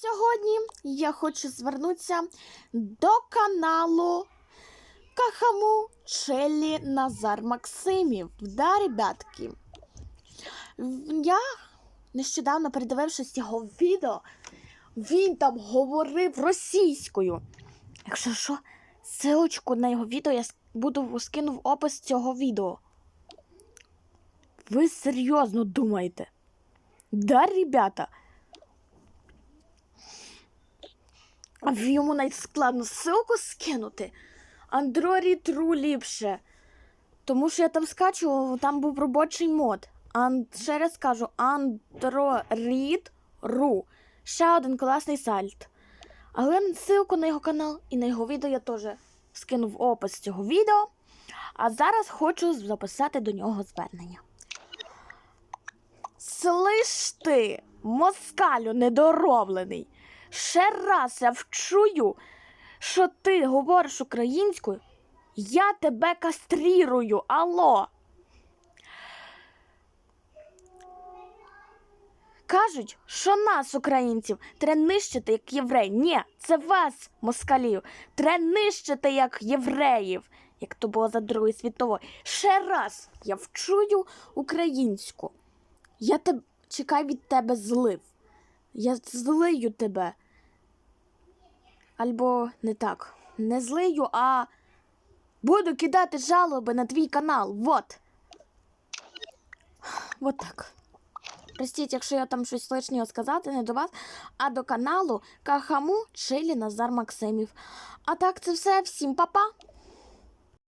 Сьогодні я хочу звернутися до каналу Кахаму Челлі Назар Максимів. Да, ребятки? Я нещодавно передивившись його відео, він там говорив російською. Якщо що, ссылочку на його відео я буду скину в опис цього відео. Ви серйозно думаєте? Да, ребята? В йому навіть складно ссылку скинути. Андроїд Тру ліпше. Тому що я там скачував, там був робочий мод. Ан... Ще раз кажу, Android Ru. Ще один класний сайт. Але ссылку на його канал і на його відео я теж скину в опис цього відео. А зараз хочу записати до нього звернення. Слиш ти, москалю недороблений. Ще раз я вчую, що ти говориш українською, я тебе кастрірую, алло. Кажуть, що нас, українців, треба нищити як єврей. Ні, це вас, москалів, треба нищити як євреїв, як то було за Другої світової. Ще раз я вчую українську. Я тебе чекаю від тебе злив. Я злию тебе. Альбо не так. Не злию, а буду кидати жалоби на твій канал. Вот. Вот так. Простіть, якщо я там щось лишнього сказати, не до вас, а до каналу Кахаму Чилі Назар Максимів. А так, це все. Всім па-па!